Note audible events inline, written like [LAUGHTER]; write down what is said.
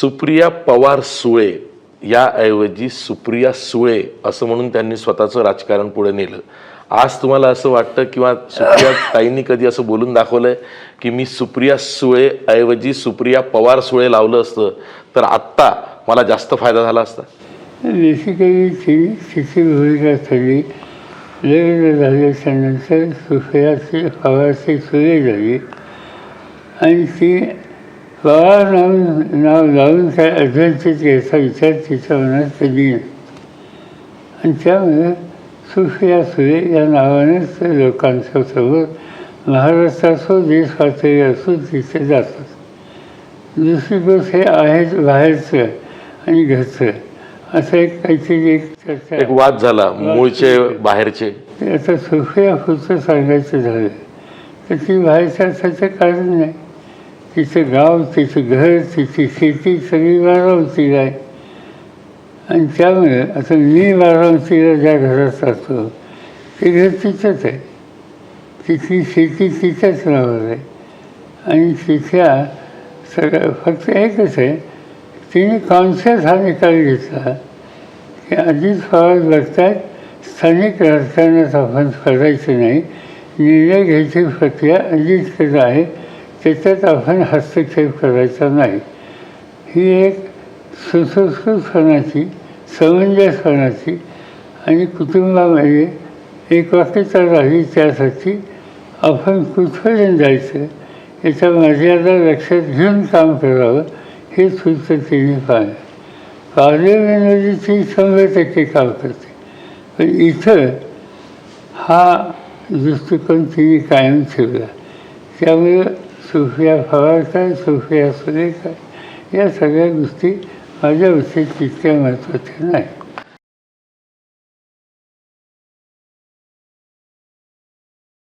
सुप्रिया पवार सुळे याऐवजी सुप्रिया सुळे असं म्हणून त्यांनी स्वतःचं राजकारण पुढे नेलं. आज तुम्हाला असं वाटतं किंवा सुप्रिया [COUGHS] ताईंनी कधी असं बोलून दाखवलंय की मी सुप्रिया सुळे ऐवजी सुप्रिया पवार सुळे लावलं असतं तर आत्ता मला जास्त फायदा झाला असता? बेसिकली ती तिची भूमिका ठरली लग्न झाल्याच्यानंतर पवारची सुरे झाली आणि ती पवार नाव नाव लावून काय अध्यक्षित याचा विचार तिच्या मनात कधी नाही आणि त्यामुळे सुफिया सुरे या नावानेच ते लोकांच्या समोर महाराष्ट्र असो देश पातळी असो तिथे जातात दुसरी गोष्ट हे आहेच बाहेरचं आणि घरचं असं एक काहीतरी एक चर्चा एक वाद झाला मूळचे बाहेरचे. ते आता सुफिया पुढचं सांगायचं झालं. तर ती बाहेरच्या असायचं कारण नाही. तिचं गाव तिचं घर तिची शेती सगळी बारामतीला आहे. आणि त्यामुळे आता मी बारामतीला ज्या घरात राहतो ते घर तिथंच आहे. तिथली शेती तिच्याच नावावर आहे. आणि तिथल्या सगळं फक्त एकच आहे तिने कॉन्शियस हा निकाल घेतला की अजित पवार बघतायत स्थानिक राजकारणात आपण करायचं नाही निर्णय घ्यायची प्रक्रिया अजितकडे आहे त्याच्यात आपण हस्तक्षेप करायचा नाही. ही एक सुसंस्कृतपणाची समंजसपणाची आणि कुटुंबामध्ये एक वाक्यता राहिली त्यासाठी आपण कुठपर्यंत जायचं याच्या मर्यादा लक्षात घेऊन काम करावं हे सुद्धा तिने पाहिलं. पार्लिमेंटची शंभर टक्के काम करते. पण इथं हा दृष्टिकोन तिने कायम ठेवला. त्यामुळे सुफिया पवार सुफिया सुरेखा. या सगळ्या गोष्टी माझ्या विषयी तितक्या महत्त्वाच्या नाही